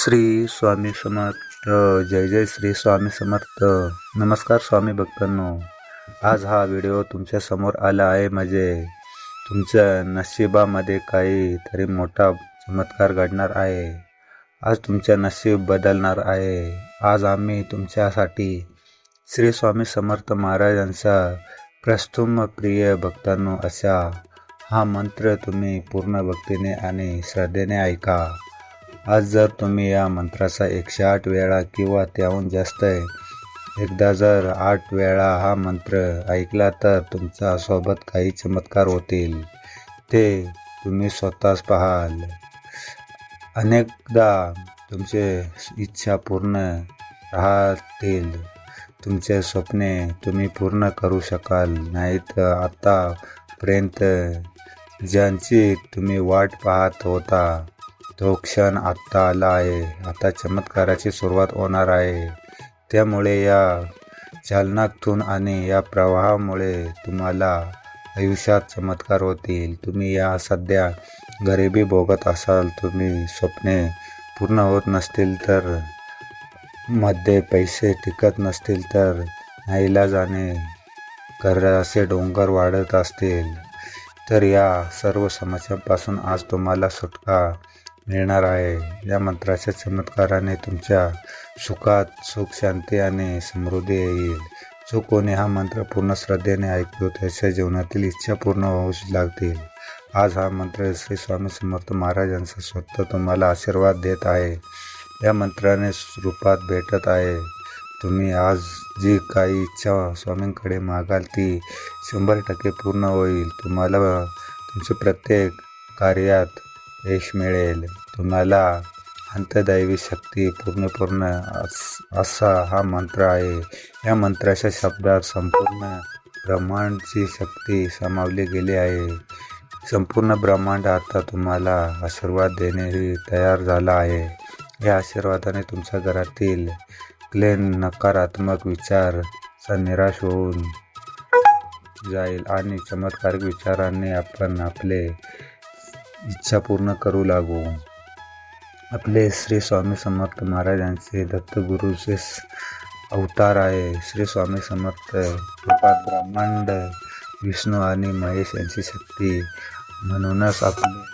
श्री स्वामी समर्थ जय जय श्री स्वामी समर्थ. नमस्कार स्वामी भक्तांनो. आज हा व्हिडिओ तुमच्यासमोर आला आहे म्हणजे तुमच्या नशिबामध्ये काहीतरी मोठा चमत्कार घडणार आहे. आज तुमच्या नशीब बदलणार आहे. आज आम्ही तुमच्यासाठी श्री स्वामी समर्थ महाराजांचा प्रस्तुम प्रिय भक्तांनो असा हा मंत्र तुम्ही पूर्ण भक्तीने आणि श्रद्धेने ऐका. आज जर तुम्ही या मंत्राचा एकशे आठ वेळा किंवा त्याहून जास्त एकदा जर आठ वेळा हा मंत्र ऐकला तर तुमच्यासोबत काही चमत्कार होतील. ते तुम्ही स्वतःच पाहाल. अनेकदा तुमचे इच्छा पूर्ण राहतील. तुमचे स्वप्ने तुम्ही पूर्ण करू शकाल. नाहीत आतापर्यंत ज्यांची तुम्ही वाट पाहत होता तो क्षण आत्ता आला आहे. आता चमत्काराची सुरुवात होणार आहे. त्यामुळे या चालनातून आणि या प्रवाहामुळे तुम्हाला आयुष्यात चमत्कार होतील. तुम्ही या सध्या गरिबी भोगत असाल तुम्ही स्वप्ने पूर्ण होत नसतील तर मध्ये पैसे टिकत नसतील तर नाईला जाणे कर असे डोंगर वाढत असतील. तर या सर्व समस्यांपासून आज तुम्हाला सुटका मिळणार आहे. या मंत्राच्या चमत्काराने तुमच्या सुखात सुख शांती आणि समृद्धी येईल. जो कोणी हा मंत्र पूर्ण श्रद्धेने ऐकतो त्याच्या जीवनातील इच्छा पूर्ण होऊ लागतील. आज हा मंत्र श्री स्वामी समर्थ महाराजांचा स्वतः तुम्हाला आशीर्वाद देत आहे. या मंत्राने रूपात भेटत आहे. तुम्ही आज जी काही इच्छा स्वामींकडे मागाल ती शंभर टक्के पूर्ण होईल. तुम्हाला तुमचे प्रत्येक कार्यात यश मिळेल. तुम्हाला अंतदैवी शक्ती पूर्णपूर्ण असा हा मंत्र आहे. या मंत्राच्या शब्दात संपूर्ण ब्रह्मांडची शक्ती सामावली गेली आहे. संपूर्ण ब्रह्मांड आता तुम्हाला आशीर्वाद देणे तयार झाला आहे. या आशीर्वादाने तुमच्या घरातील क्लेन नकारात्मक विचार निराश होऊन जाईल आणि चमत्कारिक विचारांनी आपण आपले इच्छा पूर्ण करू लागू. आपले श्री स्वामी समर्थ महाराजांचे दत्तगुरूचे अवतार आहे श्री स्वामी समर्थ रूपात ब्रह्मांड विष्णू आणि महेश यांची शक्ती. म्हणूनच आपले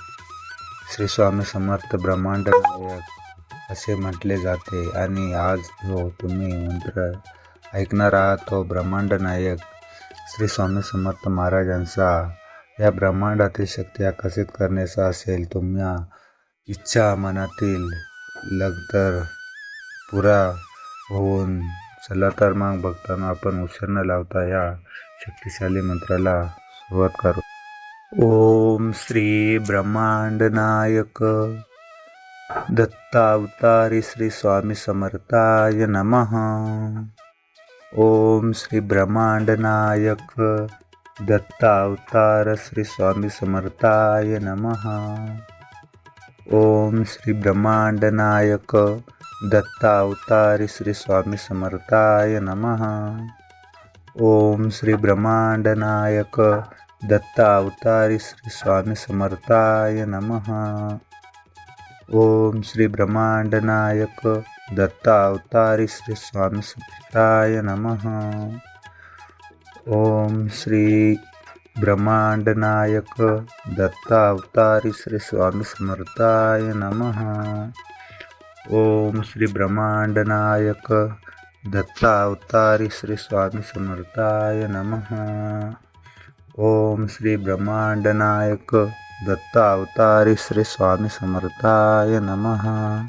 श्री स्वामी समर्थ ब्रह्मांड नायक असे म्हटले जाते. आणि आज जो तुम्ही मंत्र ऐकणार आहात तो ब्रह्मांड नायक श्री स्वामी समर्थ महाराजांचा या ब्रह्मांडातील शक्ती आकर्षित करण्याचा असेल तुम्हा इच्छा मनातील लगतर पुरा होऊन चला तर मग बघताना आपण उशीर न लावता या शक्तिशाली मंत्राला सुरुवात करू. ओम श्री ब्रह्मांड नायक दत्तावतारी श्री स्वामी समर्थाय नमः. ओम श्री ब्रह्मांड नायक दत्तावतार श्रीस्वामी स्मर्थाय नमः। ॐ श्रीब्रह्माण्डनायक दत्तावतारि श्रीस्वामी स्मर्थाय नमः। ॐ श्रीब्रह्माण्डनायक दत्तावतारि श्रीस्वामी स्मर्थाय नमः। ॐ श्रीब्रह्माण्डनायक दत्तावतारि श्रीस्वामी स्मर्ताय नमः। ओम श्री ब्रह्मांड नायक दत्तावतारी श्री स्वामी समर्थाय नमः। ओम श्री ब्रह्मांड नायक दत्तावतारी श्री स्वामी समर्थाय नमः। ओम श्री ब्रह्मांड नायक दत्तावतारी श्री स्वामी समर्थाय नमः।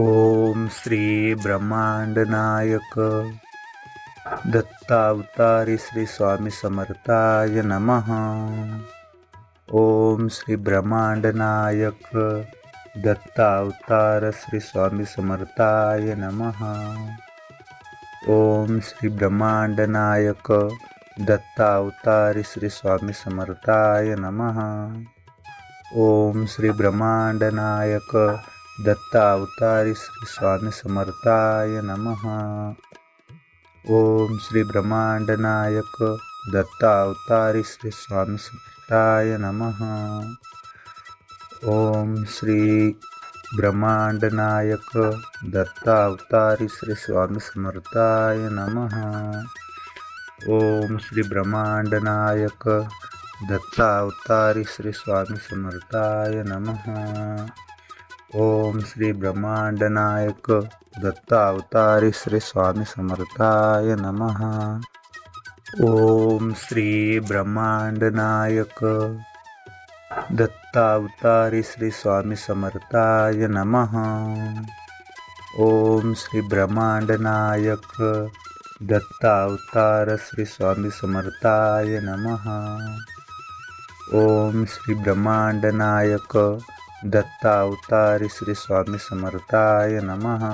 ओम श्री ब्रह्मांड नायक दत्तावतारी श्री स्वामी समर्थाय नमः. ओम श्री ब्रह्मांडनायक दत्तावतार श्री स्वामी समर्थाय नमः. ओम श्री ब्रह्मांडनायक दत्तावतारी श्री स्वामी समर्थाय नमः. ओम श्री ब्रह्मांडनायक दत्तावतारी श्री स्वामी समर्थाय नमः. ओम श्री ब्रह्मांड नायक दत्तावतारी नमः श्री दत्ता अवतारी श्री स्वामी समर्थाय नमः। ओम श्री ब्रह्मांड नायक दत्ता अवतारी श्री स्वामी समर्थाय नम। ओम श्री ब्रह्मांड नायक दत्ता अवतारी श्री स्वामी समर्थाय नमः। ओम श्री ब्रह्मांडनायक दत्ता अवतारी श्री स्वामी समर्थाय नमः. ओम श्री ब्रह्मांडनायक दत्ता श्री स्वामी समर्थाय नमः. ओम श्री ब्रह्मांडनायक दत्ता श्री स्वामी समर्थाय नमः. ओम श्री ब्रह्मांड दत्तावतारि श्रीस्वामिसमर्थाय नमः।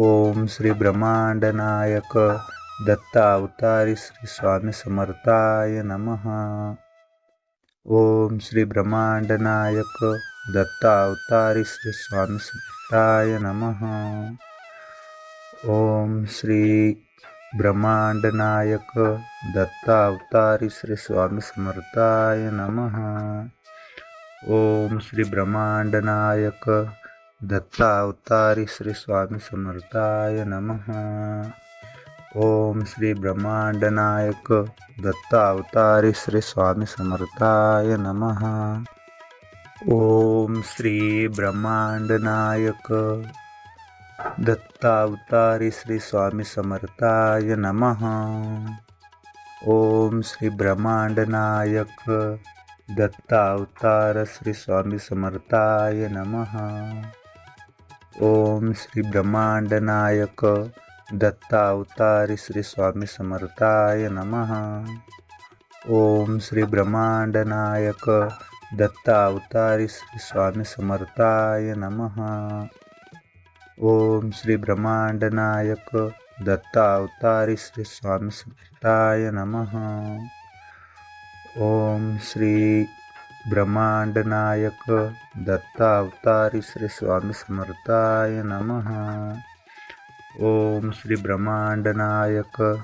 ॐ श्रीब्रह्माण्डनायक दत्तावतारि श्रीस्वामिसमर्थाय नमः। ॐ श्रीब्रह्माण्डनायक दत्तावतारि श्रीस्वामिसमर्थाय नमः। ॐ श्रीब्रह्माण्डनायक दत्तावतारि श्रीस्वामिसमर्थाय नमः। ओम श्री ब्रह्मांडनायक दत्ता अवतारी श्री स्वामी समर्थाय नमः. ओम श्री ब्रह्मांडनायक दत्ता अवतारी श्री स्वामी समर्थाय नमः. ओम श्री ब्रह्मांडनायक दत्ता अवतारी श्री स्वामी समर्थाय नमः. ओम श्री ब्रह्मांडनायक दत्तावतार श्री स्वामी समर्थाय नमः। ओम श्री ब्रह्मांड नायक दत्ता अवतारी श्री स्वामी समर्थाय नमः। ओम श्री ब्रह्मांड नायक दत्ता अवतारी श्री स्वामी समर्थाय नमः। ओम श्री ब्रह्मांड नायक दत्ता अवतारी श्री स्वामी समर्थाय नमः। ओम श्री ब्रह्मांड नायक दत्ता अवतारी श्री स्वामी समर्थाय नमः। ओम श्री ब्रह्मांड नायक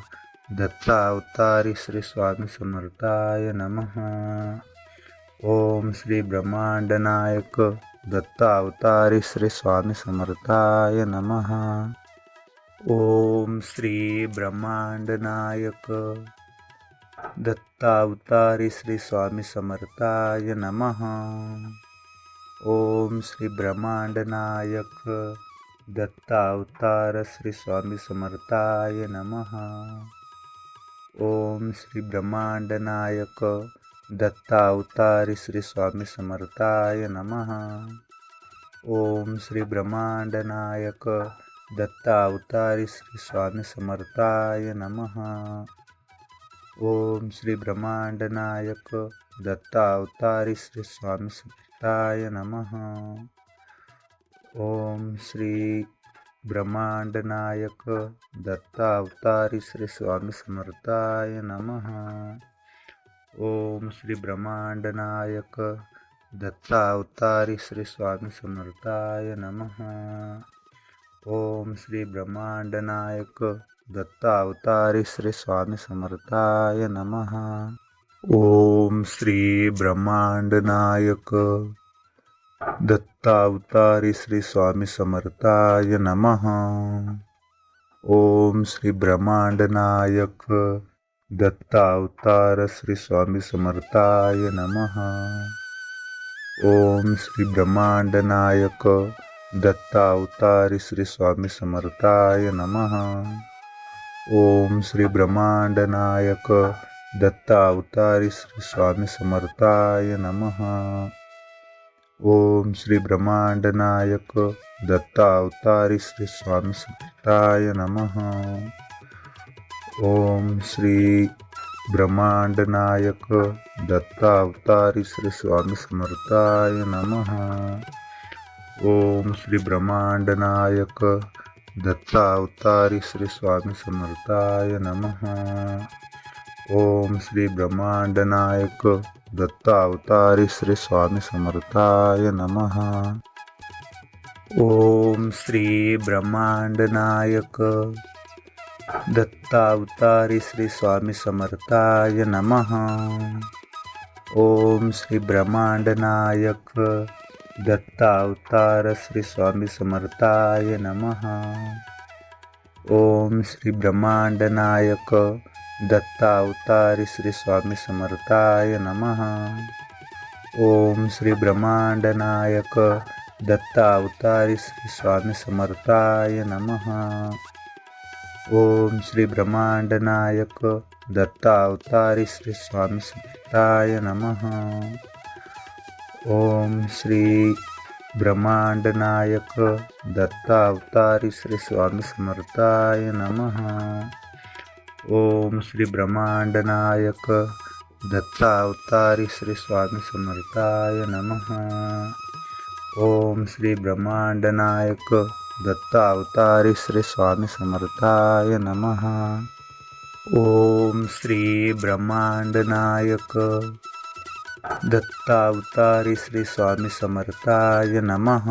दत्ता अवतारी श्री स्वामी समर्थाय नमः। ओम श्री ब्रह्मांड नायक दत्ता अवतारी श्री स्वामी समर्थाय नमः। ओम श्री ब्रह्मांड दत्तावतारी श्री स्वामी समर्थाय नमः. ओम श्री ब्रह्मांडनायक दत्तावतार श्री स्वामी समर्थाय नमः. ओम श्री ब्रह्मांडनायक दत्तावतारी श्री स्वामी समर्थाय नमः. ओम श्री ब्रह्मांडनायक दत्तावतारी दत्ता अवतारी श्री स्वामी समर्थाय नमः. ओम श्री ब्रह्मांड नायक दत्ता अवतारी श्री स्वामी समर्थाय नमः। ओम श्री ब्रह्मांड नायक दत्ता अवतारी श्री स्वामी समर्थाय नमः। ओम श्री ब्रह्मांड नायक दत्ता अवतारी श्री स्वामी समर्थाय नमः। ओम श्री ब्रह्मांड दत्तावतारी दत्ता अवतारी श्री स्वामी समर्थाय नमः। ओम श्री ब्रह्मांड नायक दत्ता अवतारी श्री स्वामी समर्थाय नमः। ओम श्री ब्रह्मांड नायक दत्ता अवतार श्री स्वामी समर्थाय नमः। ओम श्री ब्रह्मांड नायक दत्ता अवतारी श्री स्वामी समर्थाय नमः। ओम श्री ब्रह्मांडनायक दत्ता अवतारी श्री स्वामी समर्थाय नमः। ओम श्री ब्रह्मांडनायक दत्ता अवतारी श्री स्वामी समर्थाय नमः। ओम श्री ब्रह्मांडनायक दत्तावतारी दत्ता अवतारी श्री स्वामी समर्थाय नमः। ओम श्री ब्रह्मांडनायक नायक दत्ता अवतारी श्री स्वामी समर्थाय नमः. ओम श्री ब्रह्मांड नायक दत्ता अवतारी श्री स्वामी समर्थाय नमः. ओम श्री ब्रह्मांड नायक दत्ता अवतारी श्री स्वामी समर्थाय नमः. ओम श्री ब्रह्मांड नायक दत्ता अवतार श्री स्वामी समर्थाय नमः। ओम श्री ब्रह्मांड नायक दत्ता अवतारी श्री स्वामी समर्थाय नमः। ओम श्री ब्रह्मांड नायक दत्ता अवतारी श्री स्वामी समर्थाय नमः। ओम श्री ब्रह्मांड नायक दत्ता अवतारी श्री स्वामी समर्थाय नमः। ओम श्री ब्रह्मांड नायक दत्ता अवतारी श्री स्वामी समर्थाय नमः। ओम श्री ब्रह्मांड नायक दत्ता अवतारी श्री स्वामी समर्थाय नमः। ओम श्री ब्रह्मांड नायक दत्ता अवतारी श्री स्वामी समर्थाय नमः। ओम श्री ब्रह्मांड दत्तावतारी श्री स्वामी समर्थाय नमः.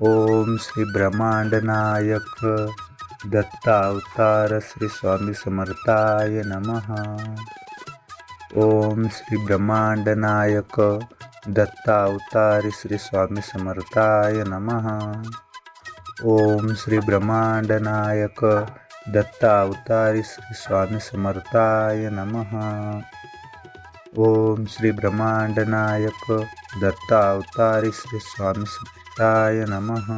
ओम श्री ब्रह्मांडनायक दत्तावतार श्री स्वामी समर्थाय नमः. ओम श्री ब्रह्मांडनायक नायक श्री स्वामी समर्थाय नमः. ओम श्री ब्रह्मांडनायक नायक श्री स्वामी समर्थाय नमः. ॐ श्रीब्रह्माण्डनायक दत्तावतारी श्रीस्वामिस्मिताय नमः।